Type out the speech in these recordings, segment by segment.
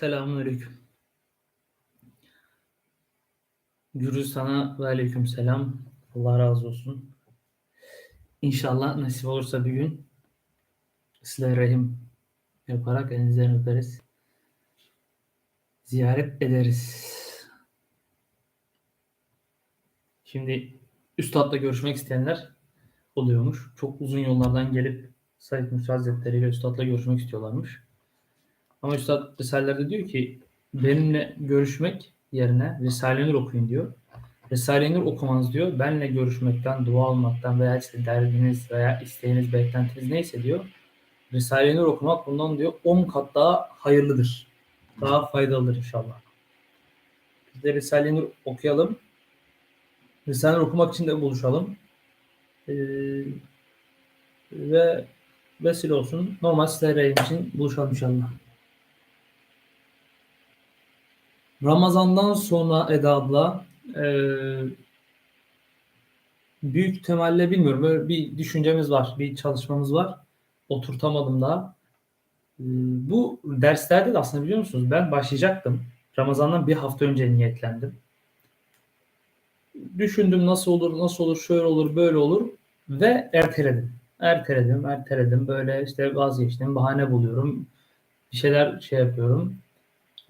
Selamünaleyküm. Gürüz sana ve aleyküm selam. Allah razı olsun. İnşallah nasip olursa bir gün size rahim yaparak elinizden öperiz. Ziyaret ederiz. Şimdi Üstad'la görüşmek isteyenler oluyormuş. Çok uzun yollardan gelip Said Nursi Hazretleri ile Üstad'la görüşmek istiyorlarmış. Ama Üstad Risale'lerde diyor ki benimle görüşmek yerine Risale-i Nur okuyun diyor. Risale-i Nur okumanız diyor benle görüşmekten, dua almaktan veya işte derdiniz veya isteğiniz, beklentiniz neyse diyor. Risale-i Nur okumak bundan diyor 10 kat daha hayırlıdır. Daha faydalıdır inşallah. Biz de Risale-i Nur okuyalım. Risale-i Nur okumak için de buluşalım. Ee, ve vesile olsun. Normal sizlere için buluşalım inşallah. Ramazan'dan sonra Eda abla e, büyük temalle bilmiyorum. Böyle bir düşüncemiz var. Bir çalışmamız var. Oturtamadım daha. E, bu derslerde de aslında biliyor musunuz ben başlayacaktım. Ramazan'dan bir hafta önce niyetlendim. Düşündüm nasıl olur, nasıl olur, şöyle olur, böyle olur ve erteledim. Erteledim, erteledim. Böyle işte vazgeçtim, bahane buluyorum. Bir şeyler şey yapıyorum.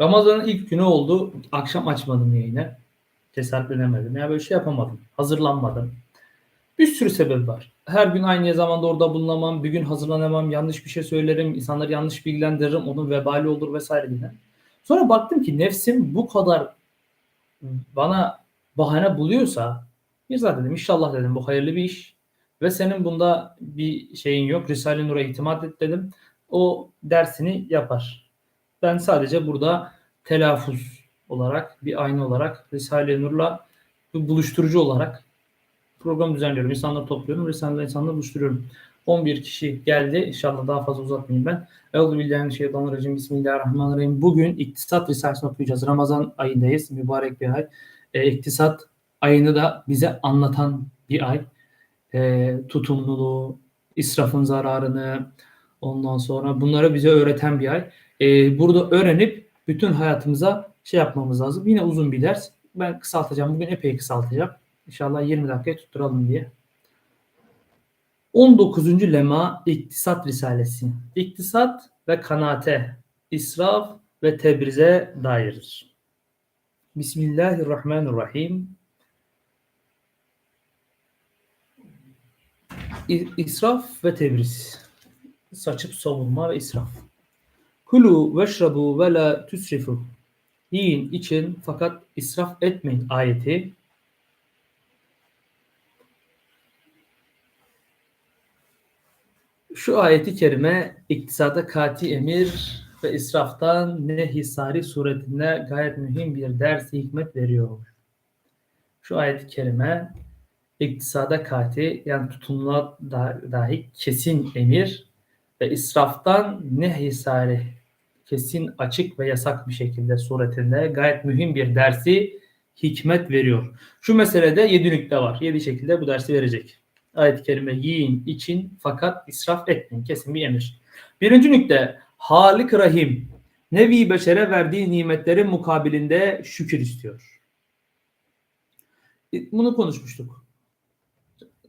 Ramazan'ın ilk günü oldu. Akşam açmadım yayını. Cesaretlenemedim. Yani böyle şey yapamadım. Hazırlanmadım. Bir sürü sebep var. Her gün aynı zamanda orada bulunamam. Bir gün hazırlanamam. Yanlış bir şey söylerim. insanları yanlış bilgilendiririm. Onun vebali olur vesaire gibi. Sonra baktım ki nefsim bu kadar bana bahane buluyorsa bir zaten dedim inşallah dedim bu hayırlı bir iş ve senin bunda bir şeyin yok. Risale-i Nur'a itimat et dedim. O dersini yapar. Ben sadece burada telaffuz olarak, bir ayna olarak Risale-i Nur'la bir buluşturucu olarak program düzenliyorum. İnsanları topluyorum. Risale'de insanları buluşturuyorum. 11 kişi geldi. İnşallah daha fazla uzatmayayım ben. Euzubillahimineşşeytanirracim. Bismillahirrahmanirrahim. Bugün iktisat risalesini okuyacağız. Ramazan ayındayız. Mübarek bir ay. E, iktisat ayını da bize anlatan bir ay. E, tutumluluğu, israfın zararını, ondan sonra bunları bize öğreten bir ay. E, burada öğrenip bütün hayatımıza şey yapmamız lazım. Yine uzun bir ders. Ben kısaltacağım. Bugün epey kısaltacağım. İnşallah 20 dakikaya tutturalım diye. 19. lema İktisat Risalesi. İktisat ve kanaate, israf ve tebrize dairdir. Bismillahirrahmanirrahim. İsraf ve tebriz. Saçıp savunma ve israf. Kulu veşrabu ve la tüsrifu. Yiyin için fakat israf etmeyin ayeti Şu ayeti kerime iktisada kati emir ve israftan nehisari suretinde gayet mühim bir ders hikmet veriyor. Şu ayet-i kerime iktisada kati yani tutumla dahi kesin emir ve israftan nehisari kesin açık ve yasak bir şekilde suretinde gayet mühim bir dersi hikmet veriyor. Şu meselede yedi nükte var. Yedi şekilde bu dersi verecek ayet-i kerime yiyin için fakat israf etmeyin. Kesin bir emir. Birinci nükte Halik Rahim Nevi Beşer'e verdiği nimetlerin mukabilinde şükür istiyor. E, bunu konuşmuştuk.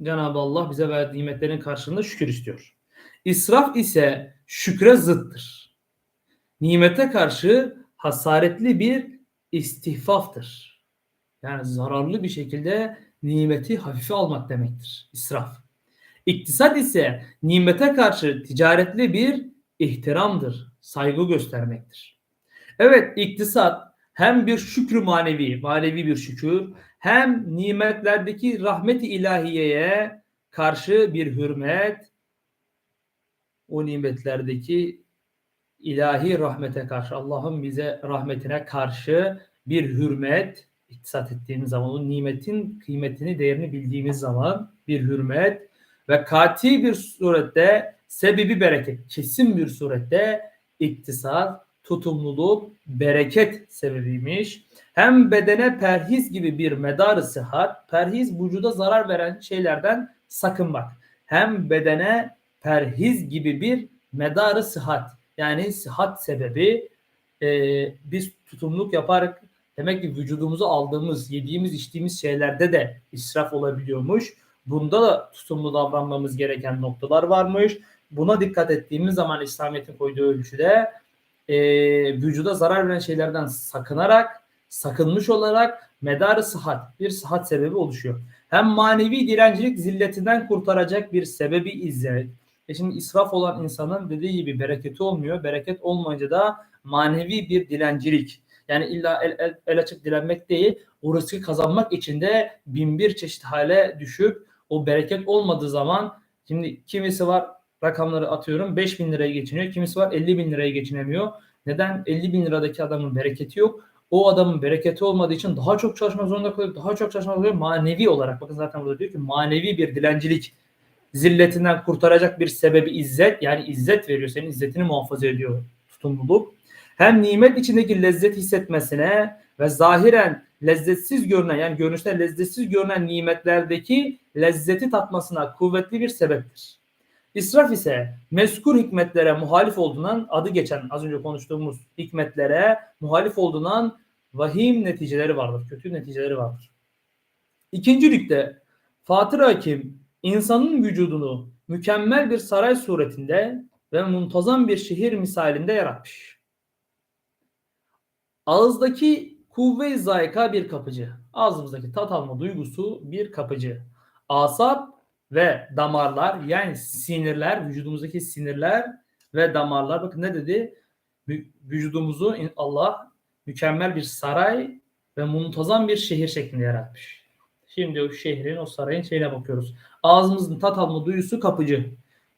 Cenab-ı Allah bize verdiği nimetlerin karşılığında şükür istiyor. İsraf ise şükre zıttır. Nimete karşı hasaretli bir istihfaftır. Yani zararlı bir şekilde nimeti hafife almak demektir. İsraf. İktisat ise nimete karşı ticaretli bir ihtiramdır. Saygı göstermektir. Evet iktisat hem bir şükrü manevi, manevi bir şükür hem nimetlerdeki rahmet-i ilahiyeye karşı bir hürmet, o nimetlerdeki ilahi rahmete karşı, Allah'ın bize rahmetine karşı bir hürmet, iktisat ettiğimiz zaman o nimetin kıymetini, değerini bildiğimiz zaman bir hürmet ve kati bir surette sebebi bereket, kesin bir surette iktisat, tutumluluk, bereket sebebiymiş. Hem bedene perhiz gibi bir medarı sıhhat, perhiz vücuda zarar veren şeylerden sakınmak. Hem bedene perhiz gibi bir medarı sıhhat, yani sıhhat sebebi e, biz tutumluluk yaparak demek ki vücudumuza aldığımız, yediğimiz, içtiğimiz şeylerde de israf olabiliyormuş. Bunda da tutumlu davranmamız gereken noktalar varmış. Buna dikkat ettiğimiz zaman İslamiyet'in koyduğu ölçüde e, vücuda zarar veren şeylerden sakınarak, sakınmış olarak medarı sıhhat, bir sıhhat sebebi oluşuyor. Hem manevi direncilik zilletinden kurtaracak bir sebebi izzet. E şimdi israf olan insanın dediği gibi bereketi olmuyor. Bereket olmayınca da manevi bir dilencilik. Yani illa el, el, el açık dilenmek değil, o rızkı kazanmak için de bin bir çeşit hale düşüp o bereket olmadığı zaman şimdi kimisi var rakamları atıyorum 5 bin liraya geçiniyor. Kimisi var 50 bin liraya geçinemiyor. Neden? 50 bin liradaki adamın bereketi yok. O adamın bereketi olmadığı için daha çok çalışmak zorunda kalıyor. Daha çok çalışmak zorunda kalıyor. Manevi olarak. Bakın zaten burada diyor ki manevi bir dilencilik zilletinden kurtaracak bir sebebi izzet. Yani izzet veriyor. Senin izzetini muhafaza ediyor tutumluluk. Hem nimet içindeki lezzet hissetmesine ve zahiren lezzetsiz görünen yani görünüşte lezzetsiz görünen nimetlerdeki lezzeti tatmasına kuvvetli bir sebeptir. İsraf ise meskur hikmetlere muhalif olduğundan adı geçen az önce konuştuğumuz hikmetlere muhalif olduğundan vahim neticeleri vardır. Kötü neticeleri vardır. İkincilikte Fatır Hakim insanın vücudunu mükemmel bir saray suretinde ve muntazam bir şehir misalinde yaratmış. Ağızdaki kuvve-i zayika bir kapıcı. Ağzımızdaki tat alma duygusu bir kapıcı. Asap ve damarlar yani sinirler, vücudumuzdaki sinirler ve damarlar. Bakın ne dedi? Vücudumuzu Allah mükemmel bir saray ve muntazam bir şehir şeklinde yaratmış. Şimdi o şehrin, o sarayın şeyine bakıyoruz. Ağzımızın tat alma duyusu kapıcı.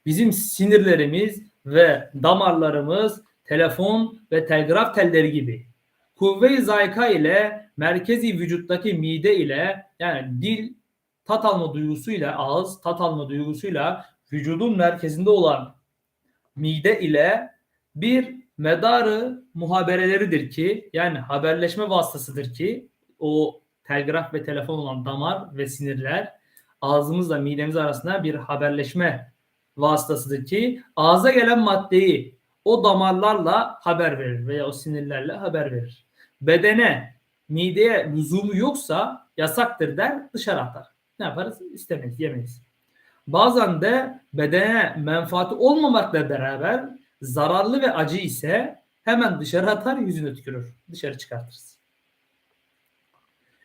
Bizim sinirlerimiz ve damarlarımız telefon ve telgraf telleri gibi. Kuvve-i zayka ile merkezi vücuttaki mide ile yani dil tat alma duygusuyla ağız tat alma duygusuyla vücudun merkezinde olan mide ile bir medarı muhabereleridir ki yani haberleşme vasıtasıdır ki o telgraf ve telefon olan damar ve sinirler ağzımızla midemiz arasında bir haberleşme vasıtasıdır ki ağza gelen maddeyi o damarlarla haber verir veya o sinirlerle haber verir. Bedene, mideye lüzumu yoksa yasaktır der dışarı atar. Ne yaparız? İstemeyiz, yemeyiz. Bazen de bedene menfaati olmamakla beraber zararlı ve acı ise hemen dışarı atar yüzünü tükürür. Dışarı çıkartırız.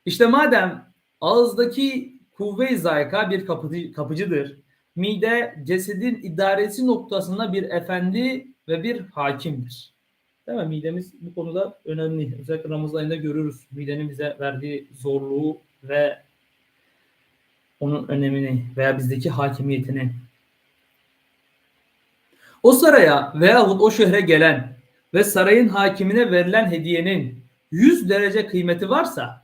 İşte madem ağızdaki kuvve-i zayika bir kapıcı, kapıcıdır. Mide cesedin idaresi noktasında bir efendi ve bir hakimdir. Değil mi? Midemiz bu konuda önemli. Özellikle Ramazan ayında görürüz midenin bize verdiği zorluğu ve onun önemini veya bizdeki hakimiyetini. O saraya veyahut o şehre gelen ve sarayın hakimine verilen hediyenin 100 derece kıymeti varsa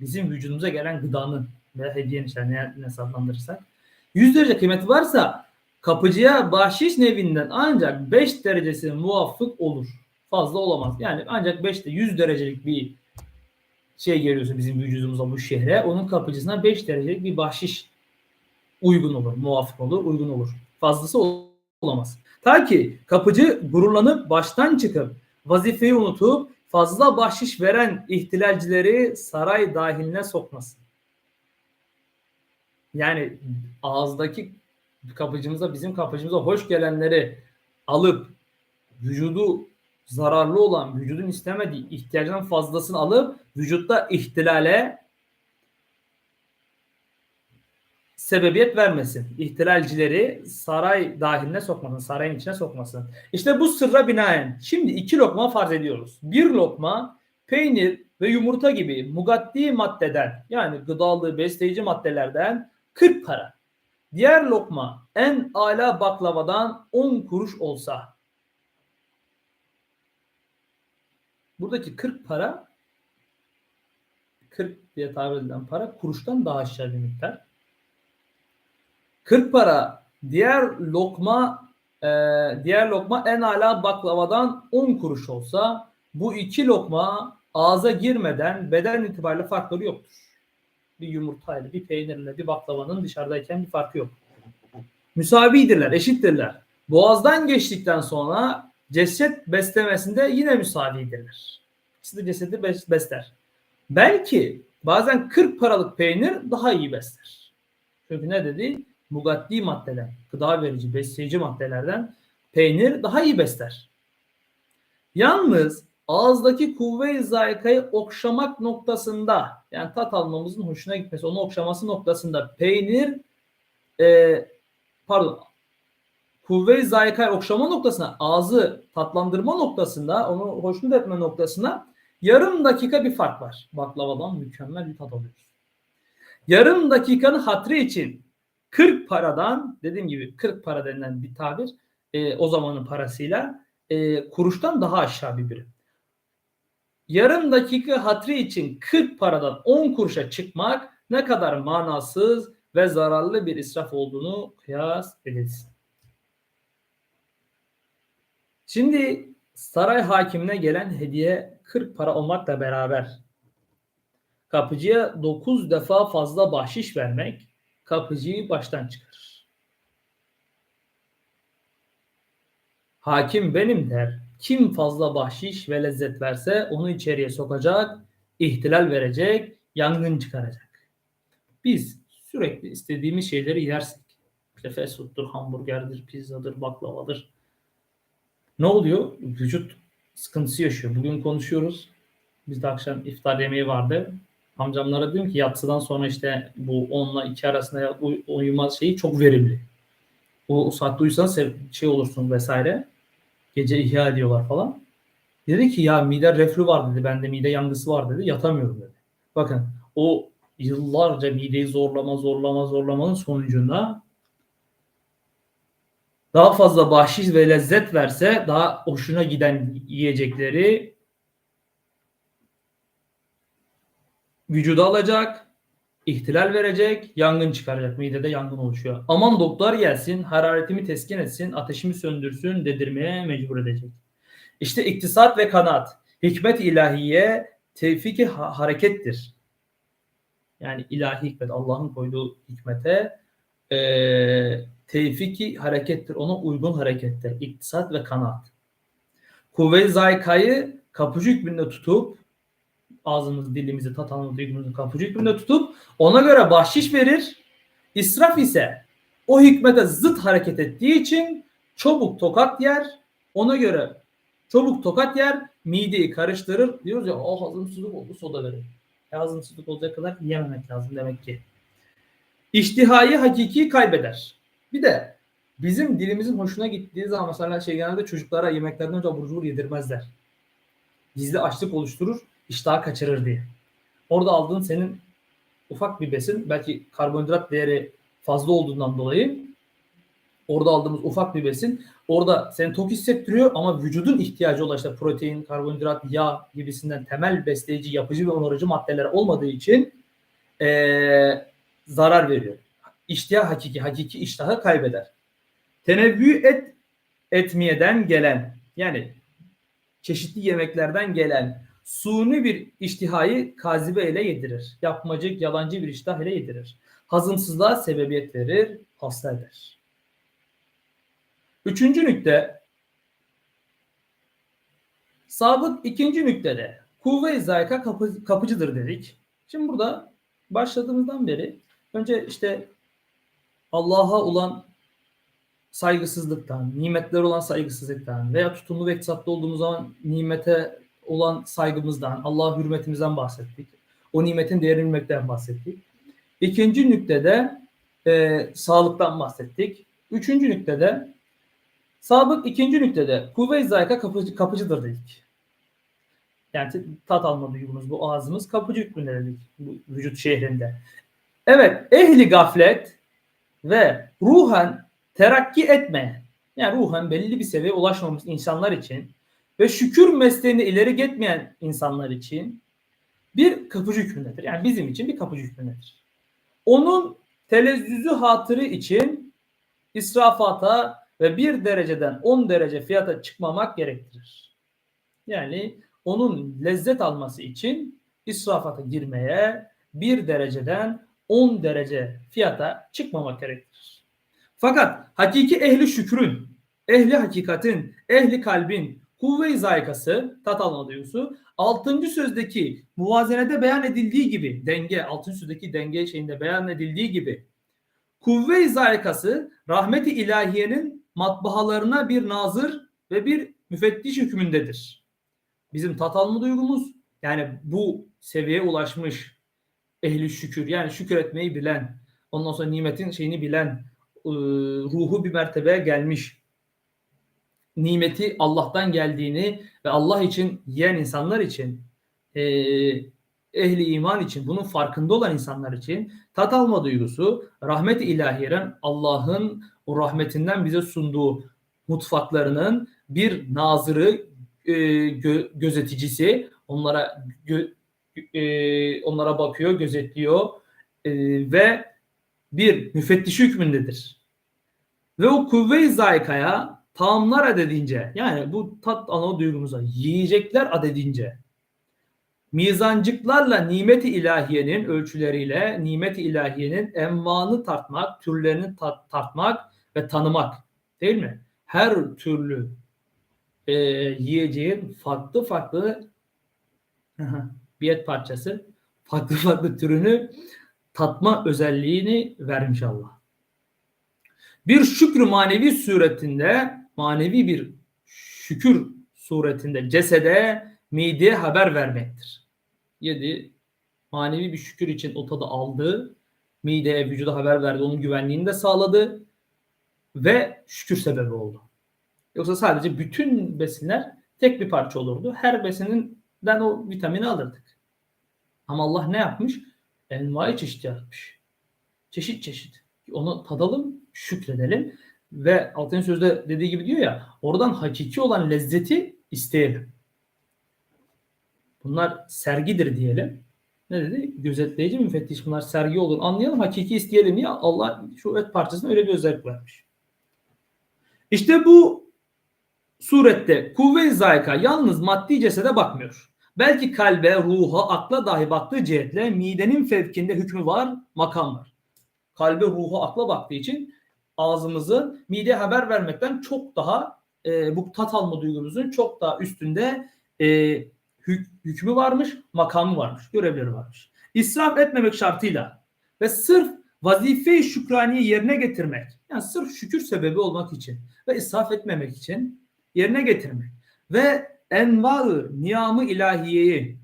bizim vücudumuza gelen gıdanın veya hediyenin işte ne, ne adlandırırsak 100 derece kıymeti varsa kapıcıya bahşiş nevinden ancak 5 derecesi muvaffık olur. Fazla olamaz. Yani ancak 5'te 100 derecelik bir şey geliyorsa bizim vücudumuza bu şehre onun kapıcısına 5 derecelik bir bahşiş uygun olur, muvaffak olur, uygun olur. Fazlası olamaz. Ta ki kapıcı gururlanıp baştan çıkıp vazifeyi unutup fazla bahşiş veren ihtilalcileri saray dahiline sokmasın. Yani ağızdaki kapıcımıza, bizim kapıcımıza hoş gelenleri alıp vücudu zararlı olan, vücudun istemediği ihtiyacından fazlasını alıp vücutta ihtilale sebebiyet vermesin. İhtilalcileri saray dahiline sokmasın, sarayın içine sokmasın. İşte bu sırra binaen şimdi iki lokma farz ediyoruz. Bir lokma peynir ve yumurta gibi mugaddi maddeden yani gıdalı besleyici maddelerden 40 para. Diğer lokma en ala baklavadan 10 kuruş olsa buradaki 40 para 40 diye tabir edilen para kuruştan daha aşağı bir miktar. 40 para diğer lokma e, diğer lokma en ala baklavadan 10 kuruş olsa bu iki lokma ağza girmeden beden itibariyle farkları yoktur. Bir yumurtayla, bir peynirle, bir baklavanın dışarıdayken bir farkı yok. Müsavidirler, eşittirler. Boğazdan geçtikten sonra ceset beslemesinde yine müsavidirler. İkisi de cesedi bes- besler. Belki bazen 40 paralık peynir daha iyi besler. Çünkü ne dedi? Mugaddi maddeler, gıda verici, besleyici maddelerden peynir daha iyi besler. Yalnız ağızdaki kuvve-i zayikayı okşamak noktasında yani tat almamızın hoşuna gitmesi, onu okşaması noktasında peynir e, pardon kuvve-i zayikayı okşama noktasına ağzı tatlandırma noktasında onu hoşnut etme noktasına yarım dakika bir fark var. Baklavadan mükemmel bir tat alıyoruz. Yarım dakikanın hatrı için 40 paradan dediğim gibi 40 para denilen bir tabir e, o zamanın parasıyla e, kuruştan daha aşağı bir birim. Yarım dakika hatrı için 40 paradan 10 kuruşa çıkmak ne kadar manasız ve zararlı bir israf olduğunu kıyas edilsin. Şimdi saray hakimine gelen hediye 40 para olmakla beraber kapıcıya 9 defa fazla bahşiş vermek kapıcıyı baştan çıkarır. Hakim benim der. Kim fazla bahşiş ve lezzet verse onu içeriye sokacak, ihtilal verecek, yangın çıkaracak. Biz sürekli istediğimiz şeyleri yersek, işte fast food'dur, hamburgerdir, pizzadır, baklavadır. Ne oluyor? Vücut sıkıntısı yaşıyor. Bugün konuşuyoruz. Bizde akşam iftar yemeği vardı. Amcamlara dedim ki yatsıdan sonra işte bu 10 ile 2 arasında uy- uyuma şeyi çok verimli. O, o saatte uyusanız şey olursun vesaire. Gece ihya ediyorlar falan. Dedi ki ya mide reflü var dedi. Bende mide yangısı var dedi. Yatamıyorum dedi. Bakın o yıllarca mideyi zorlama zorlama zorlamanın sonucunda daha fazla bahşiş ve lezzet verse daha hoşuna giden yiyecekleri vücuda alacak, ihtilal verecek, yangın çıkaracak. Midede yangın oluşuyor. Aman doktor gelsin, hararetimi teskin etsin, ateşimi söndürsün dedirmeye mecbur edecek. İşte iktisat ve kanaat, hikmet ilahiye tevfiki ha- harekettir. Yani ilahi hikmet, Allah'ın koyduğu hikmete eee tevfiki harekettir. Ona uygun harekettir. İktisat ve kanaat. Kuvve-i zaykayı kapıcı hükmünde tutup ağzımızı, dilimizi, tat alma duygumuzu kapıcı hükmünde tutup ona göre bahşiş verir. İsraf ise o hikmete zıt hareket ettiği için çabuk tokat yer. Ona göre çabuk tokat yer, mideyi karıştırır. Diyoruz ya oh hazımsızlık oldu soda verir. E, hazımsızlık olacak kadar yememek lazım demek ki. İştihayı hakiki kaybeder. Bir de bizim dilimizin hoşuna gittiği zaman mesela şey genelde çocuklara yemeklerden önce abur cubur yedirmezler. Gizli açlık oluşturur, iştahı kaçırır diye. Orada aldığın senin ufak bir besin, belki karbonhidrat değeri fazla olduğundan dolayı orada aldığımız ufak bir besin orada seni tok hissettiriyor ama vücudun ihtiyacı olan işte protein, karbonhidrat, yağ gibisinden temel besleyici, yapıcı ve onarıcı maddeler olmadığı için eee, zarar veriyor. İştihar hakiki, hakiki iştahı kaybeder. Tenevvü et etmiyeden gelen yani çeşitli yemeklerden gelen suni bir iştihayı kazibe ile yedirir. Yapmacık, yalancı bir iştah ile yedirir. Hazımsızlığa sebebiyet verir, hasta eder. Üçüncü nükte sabık ikinci nüktede kuvve-i zayka kapı, kapıcıdır dedik. Şimdi burada başladığımızdan beri önce işte Allah'a olan saygısızlıktan, nimetler olan saygısızlıktan veya tutumlu ve iktisatlı olduğumuz zaman nimete olan saygımızdan, Allah hürmetimizden bahsettik. O nimetin değerini bilmekten bahsettik. İkinci nüktede e, sağlıktan bahsettik. Üçüncü nüktede sabık ikinci nüktede kuvve-i zayka kapıcı, kapıcıdır dedik. Yani tat alma duygumuz, bu ağzımız kapıcı hükmünde dedik bu vücut şehrinde. Evet, ehli gaflet ve ruhen terakki etmeyen, yani ruhen belli bir seviyeye ulaşmamış insanlar için ve şükür mesleğini ileri gitmeyen insanlar için bir kapıcı hükmündedir. Yani bizim için bir kapıcı hükmündedir. Onun telezzüzü hatırı için israfata ve bir dereceden 10 derece fiyata çıkmamak gerektirir. Yani onun lezzet alması için israfata girmeye bir dereceden 10 derece fiyata çıkmamak gerektirir. Fakat hakiki ehli şükrün ehli hakikatin, ehli kalbin kuvve-i zayikası, tat alma duygusu 6. sözdeki muvazenede beyan edildiği gibi denge, 6. sözdeki denge şeyinde beyan edildiği gibi kuvve-i rahmeti ilahiyenin matbahalarına bir nazır ve bir müfettiş hükmündedir. Bizim tat alma duygumuz yani bu seviyeye ulaşmış ehli şükür yani şükür etmeyi bilen ondan sonra nimetin şeyini bilen ruhu bir mertebeye gelmiş nimeti Allah'tan geldiğini ve Allah için yiyen insanlar için e, ehli iman için bunun farkında olan insanlar için tat alma duygusu rahmet-i ilahiyeden Allah'ın o rahmetinden bize sunduğu mutfaklarının bir nazırı e, gö, gözeticisi onlara gö, e, onlara bakıyor gözetliyor e, ve bir müfettiş hükmündedir. Ve o kuvve-i zayikaya taamlar adedince yani bu tat ana duygumuza yiyecekler adedince mizancıklarla nimet-i ilahiyenin ölçüleriyle nimet-i ilahiyenin envanı tartmak, türlerini tat, tartmak ve tanımak değil mi? Her türlü e, yiyeceğin farklı farklı bir et parçası farklı farklı türünü tatma özelliğini vermiş Allah. Bir şükrü manevi suretinde manevi bir şükür suretinde cesede mideye haber vermektir. Yedi manevi bir şükür için o tadı aldı. Mideye vücuda haber verdi. Onun güvenliğini de sağladı. Ve şükür sebebi oldu. Yoksa sadece bütün besinler tek bir parça olurdu. Her besininden o vitamini alırdık. Ama Allah ne yapmış? Envai çeşit yaratmış. Çeşit çeşit. Onu tadalım, şükredelim ve altın sözde dediği gibi diyor ya oradan hakiki olan lezzeti isteyelim. Bunlar sergidir diyelim. Ne dedi? Gözetleyici müfettiş bunlar sergi olur. Anlayalım hakiki isteyelim diye Allah şu et parçasına öyle bir özellik vermiş. İşte bu surette kuvve-i zayika yalnız maddi cesede bakmıyor. Belki kalbe, ruha, akla dahi baktığı cihetle midenin fevkinde hükmü var, makam var. Kalbe, ruha, akla baktığı için ağzımızı mide haber vermekten çok daha e, bu tat alma duygumuzun çok daha üstünde e, hük, hükmü varmış, makamı varmış, görevleri varmış. İsraf etmemek şartıyla ve sırf vazife-i şükraniye yerine getirmek, yani sırf şükür sebebi olmak için ve israf etmemek için yerine getirmek ve enva-ı niyamı ilahiyeyi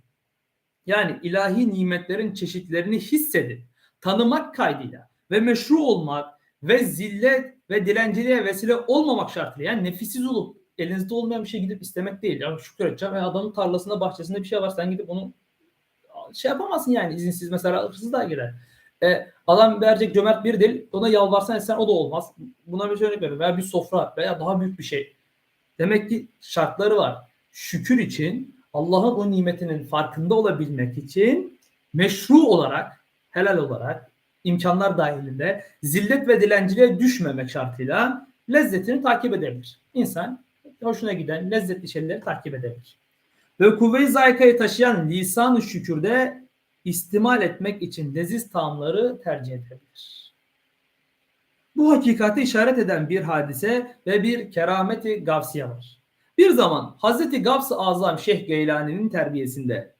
yani ilahi nimetlerin çeşitlerini hissedip tanımak kaydıyla ve meşru olmak ve zillet ve dilenciliğe vesile olmamak şartıyla yani nefisiz olup elinizde olmayan bir şey gidip istemek değil. Yani şükür edeceğim ve adamın tarlasında bahçesinde bir şey var sen gidip onu şey yapamazsın yani izinsiz mesela hırsız da girer. E, adam verecek cömert bir değil ona yalvarsan etsen o da olmaz. Buna bir şey örnek veriyorum. Veya bir sofra veya daha büyük bir şey. Demek ki şartları var. Şükür için Allah'ın o nimetinin farkında olabilmek için meşru olarak helal olarak imkanlar dahilinde zillet ve dilenciliğe düşmemek şartıyla lezzetini takip edebilir. İnsan hoşuna giden lezzetli şeyleri takip edebilir. Ve kuvve-i zayikayı taşıyan lisan-ı şükürde istimal etmek için leziz taamları tercih edebilir. Bu hakikati işaret eden bir hadise ve bir kerameti gavsiye var. Bir zaman Hazreti Gavs-ı Azam Şeyh Geylani'nin terbiyesinde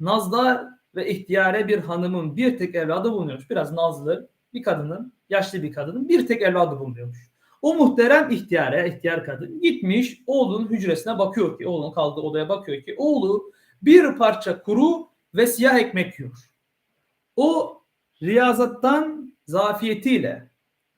Nazdar ve ihtiyare bir hanımın bir tek evladı bulunuyormuş. Biraz nazlı bir kadının, yaşlı bir kadının bir tek evladı bulunuyormuş. O muhterem ihtiyare, ihtiyar kadın gitmiş oğlunun hücresine bakıyor ki, oğlunun kaldığı odaya bakıyor ki oğlu bir parça kuru ve siyah ekmek yiyor. O riyazattan zafiyetiyle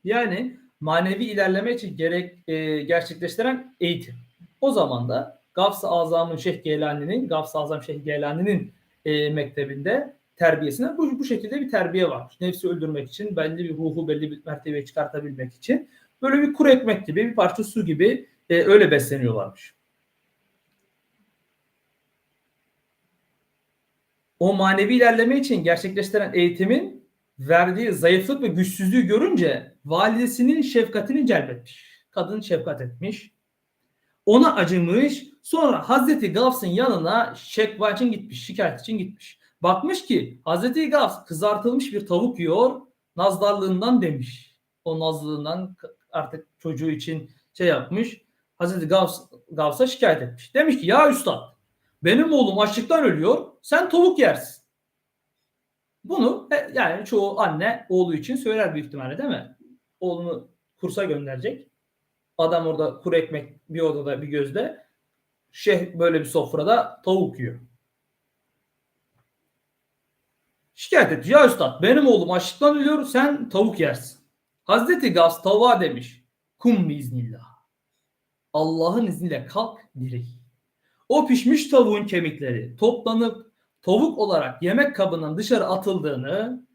yani manevi ilerleme için gerek e, gerçekleştiren eğitim. O zaman da Gavs-ı Azam'ın Şeyh Geylani'nin, Gavs-ı Azam Şeyh Geylani'nin e, mektebinde terbiyesine bu, bu şekilde bir terbiye var. Nefsi öldürmek için, belli bir ruhu belli bir mertebeye çıkartabilmek için böyle bir kuru ekmek gibi, bir parça su gibi e, öyle besleniyorlarmış. O manevi ilerleme için gerçekleştiren eğitimin verdiği zayıflık ve güçsüzlüğü görünce validesinin şefkatini celbetmiş. Kadın şefkat etmiş. Ona acımış. Sonra Hazreti Gavs'ın yanına şekva için gitmiş. Şikayet için gitmiş. Bakmış ki Hazreti Gavs kızartılmış bir tavuk yiyor. Nazdarlığından demiş. O nazlığından artık çocuğu için şey yapmış. Hazreti Gavs, Gavs'a şikayet etmiş. Demiş ki ya üstad benim oğlum açlıktan ölüyor. Sen tavuk yersin. Bunu e, yani çoğu anne oğlu için söyler büyük ihtimalle değil mi? Oğlunu kursa gönderecek. Adam orada kuru ekmek bir odada bir gözde. Şeyh böyle bir sofrada tavuk yiyor. Şikayet etti. Ya üstad benim oğlum açlıktan ölüyor sen tavuk yersin. Hazreti Gaz tavuğa demiş. Kum biiznillah. Allah'ın izniyle kalk diri. O pişmiş tavuğun kemikleri toplanıp tavuk olarak yemek kabından dışarı atıldığını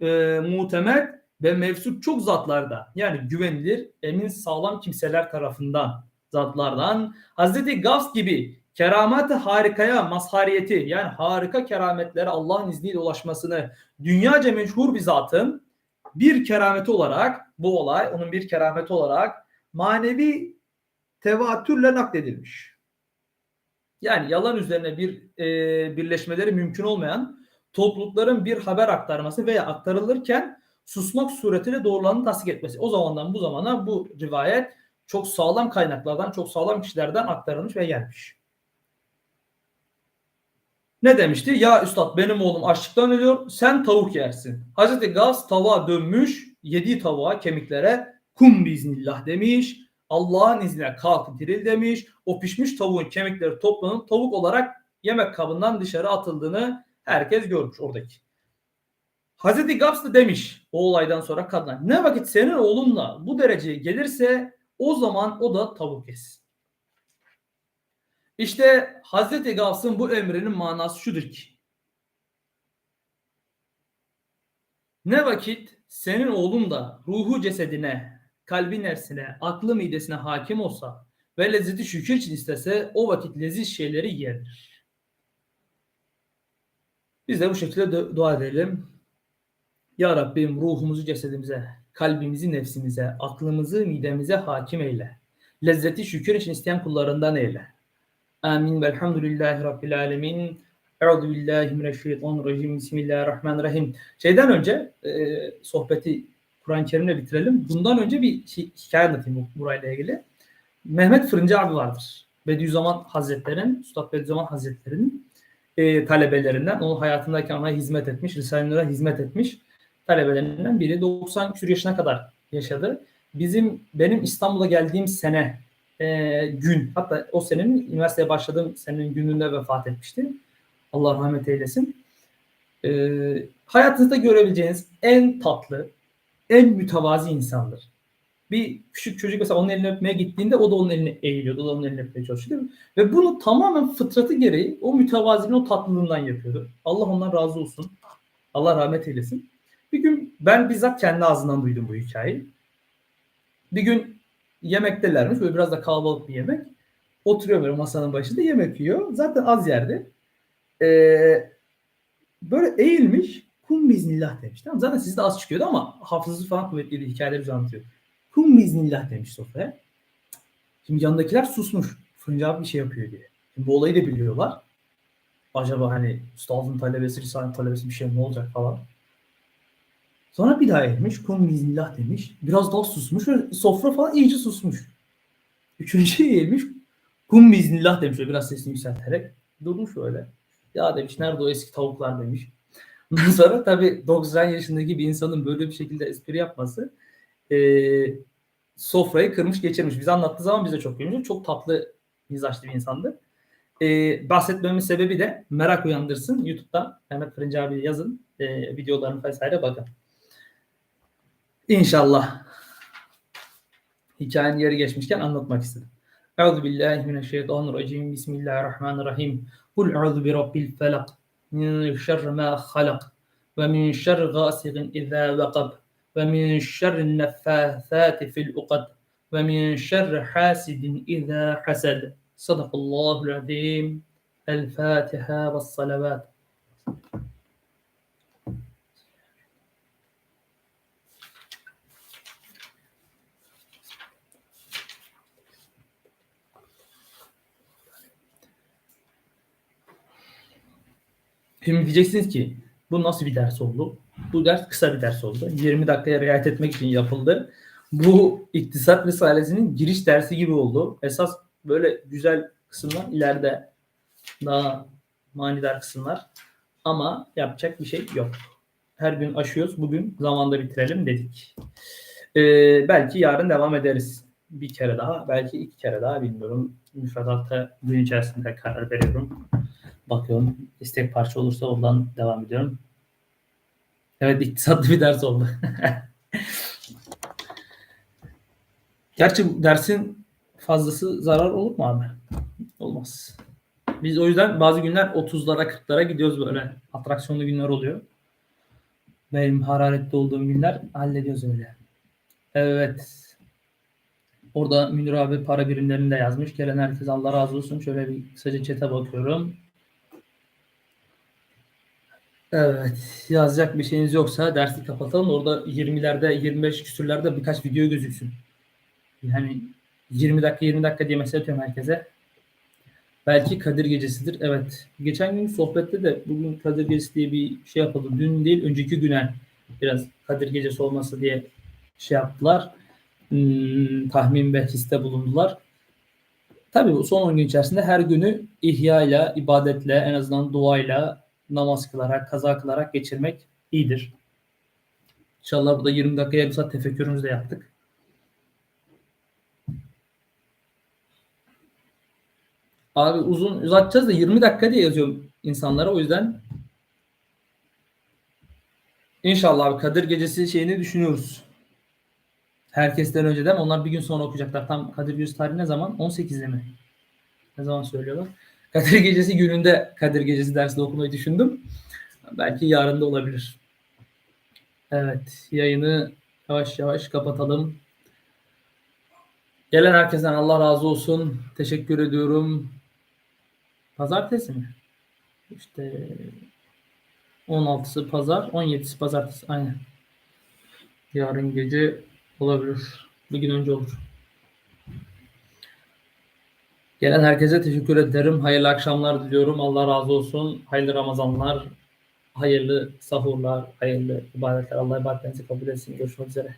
e, muhtemel ve mevcut çok zatlarda yani güvenilir, emin, sağlam kimseler tarafından zatlardan Hazreti Gavs gibi keramet harikaya mazhariyeti yani harika kerametlere Allah'ın izniyle ulaşmasını dünyaca meşhur bir zatın bir kerameti olarak bu olay onun bir kerameti olarak manevi tevatürle nakledilmiş. Yani yalan üzerine bir e, birleşmeleri mümkün olmayan toplulukların bir haber aktarması veya aktarılırken susmak suretiyle doğrularını tasdik etmesi. O zamandan bu zamana bu rivayet çok sağlam kaynaklardan, çok sağlam kişilerden aktarılmış ve gelmiş. Ne demişti? Ya üstad benim oğlum açlıktan ölüyor, sen tavuk yersin. Hazreti Gaz tavuğa dönmüş, yediği tavuğa, kemiklere kum biiznillah demiş. Allah'ın izniyle kalk diril demiş. O pişmiş tavuğun kemikleri toplanıp tavuk olarak yemek kabından dışarı atıldığını herkes görmüş oradaki. Hazreti Gabs da demiş o olaydan sonra kadına ne vakit senin oğlunla bu dereceye gelirse o zaman o da tavuk yesin. İşte Hazreti Gavs'ın bu emrinin manası şudur ki ne vakit senin oğlun da ruhu cesedine, kalbi nefsine, aklı midesine hakim olsa ve lezzeti şükür için istese o vakit leziz şeyleri yerdir. Biz de bu şekilde dua edelim. Ya Rabbim ruhumuzu cesedimize, kalbimizi nefsimize, aklımızı midemize hakim eyle. Lezzeti şükür için isteyen kullarından eyle. Amin. Velhamdülillahi Rabbil alemin. Euzu billahi mineşşeytanirracim. Bismillahirrahmanirrahim. Şeyden önce e, sohbeti Kur'an-ı Kerim'le bitirelim. Bundan önce bir şey, hikaye anlatayım burayla ilgili. Mehmet Fırıncı abi vardır. Bediüzzaman Hazretleri'nin, Üstad Bediüzzaman Hazretleri'nin e, talebelerinden. Onun hayatındayken ona hizmet etmiş, Risale-i hizmet etmiş talebelerinden biri. 90 küsur yaşına kadar yaşadı. Bizim benim İstanbul'a geldiğim sene e, gün hatta o senenin üniversiteye başladığım senenin gününde vefat etmişti. Allah rahmet eylesin. E, hayatınızda görebileceğiniz en tatlı, en mütevazi insandır. Bir küçük çocuk mesela onun elini öpmeye gittiğinde o da onun elini eğiliyordu. O da onun elini öpmeye çalışıyordu. Ve bunu tamamen fıtratı gereği o mütevaziliğin o tatlılığından yapıyordu. Allah ondan razı olsun. Allah rahmet eylesin. Bir gün ben bizzat kendi ağzından duydum bu hikayeyi. Bir gün yemektelermiş. Böyle biraz da kalabalık bir yemek. Oturuyor böyle masanın başında yemek yiyor. Zaten az yerde. Ee, böyle eğilmiş. Kum biznillah demiş. Tamam Zaten sizde az çıkıyordu ama hafızası falan kuvvetliydi. Hikayeleri bize anlatıyor. Kum biznillah demiş sofraya. Şimdi yanındakiler susmuş. Fırıncı abi bir şey yapıyor diye. Şimdi bu olayı da biliyorlar. Acaba hani üstadın talebesi, risale talebesi bir şey ne olacak falan. Sonra bir daha eğilmiş. Kum biznillah demiş. Biraz daha susmuş sofra falan iyice susmuş. Üçüncü eğilmiş. Kum biznillah demiş. Biraz sesini yükselterek. Durmuş öyle. Ya demiş nerede o eski tavuklar demiş. Ondan sonra tabii 90 yaşındaki bir insanın böyle bir şekilde espri yapması e, sofrayı kırmış geçirmiş. Bize anlattığı zaman bize çok gülmüş. Çok tatlı mizaçlı bir insandı. E, bahsetmemin sebebi de merak uyandırsın. YouTube'da Mehmet Fırıncı abi yazın. E, videolarını vesaire bakın. İnşallah. Hikayenin yeri geçmişken anlatmak istedim. Euzu billahi mineşşeytanirracim. Bismillahirrahmanirrahim. Kul euzu bi rabbil felak. Min şerri ma halak. Ve min şerri gasiqin izâ vekab. Ve min şerri neffâthâti fil ukad. Ve min şerri hasidin izâ hasad. Sadakallahul azim. El Fatiha ve salavat. Şimdi diyeceksiniz ki bu nasıl bir ders oldu? Bu ders kısa bir ders oldu. 20 dakikaya riayet etmek için yapıldı. Bu iktisat risalesinin giriş dersi gibi oldu. Esas böyle güzel kısımlar ileride daha manidar kısımlar. Ama yapacak bir şey yok. Her gün aşıyoruz. Bugün zamanda bitirelim dedik. Ee, belki yarın devam ederiz. Bir kere daha, belki iki kere daha bilmiyorum. Müfredatta gün içerisinde karar veriyorum. Bakıyorum. istek parça olursa oradan devam ediyorum. Evet iktisatlı bir ders oldu. Gerçi dersin fazlası zarar olur mu abi? Olmaz. Biz o yüzden bazı günler 30'lara 40'lara gidiyoruz böyle. Atraksiyonlu günler oluyor. Benim hararetli olduğum günler hallediyoruz öyle. Evet. Orada Münir abi para birimlerini de yazmış. Gelen herkes Allah razı olsun. Şöyle bir kısaca çete bakıyorum. Evet. Yazacak bir şeyiniz yoksa dersi kapatalım. Orada 20'lerde 25 küsürlerde birkaç video gözüksün. Yani 20 dakika 20 dakika diye mesaj atıyorum herkese. Belki Kadir Gecesi'dir. Evet. Geçen gün sohbette de bugün Kadir Gecesi diye bir şey yapıldı. Dün değil önceki güne biraz Kadir Gecesi olması diye şey yaptılar. Hmm, tahmin ve histe bulundular. Tabii bu son 10 gün içerisinde her günü ihya ile, ibadetle, en azından duayla, namaz kılarak, kaza kılarak geçirmek iyidir. İnşallah burada 20 dakika yarım saat tefekkürümüzü de yaptık. Abi uzun uzatacağız da 20 dakika diye yazıyorum insanlara o yüzden İnşallah abi Kadir Gecesi şeyini düşünüyoruz. Herkesten önceden onlar bir gün sonra okuyacaklar. Tam Kadir Gecesi tarihi ne zaman? 18'de mi? Ne zaman söylüyorlar? Kadir Gecesi gününde Kadir Gecesi dersinde okumayı düşündüm. Belki yarın da olabilir. Evet yayını yavaş yavaş kapatalım. Gelen herkesten Allah razı olsun. Teşekkür ediyorum. Pazartesi mi? İşte 16'sı pazar, 17'si pazartesi. Aynen. Yarın gece olabilir. Bir gün önce olur. Gelen herkese teşekkür ederim. Hayırlı akşamlar diliyorum. Allah razı olsun. Hayırlı Ramazanlar, hayırlı sahurlar, hayırlı ibadetler. Allah ibadetlerinizi kabul etsin. Görüşmek üzere.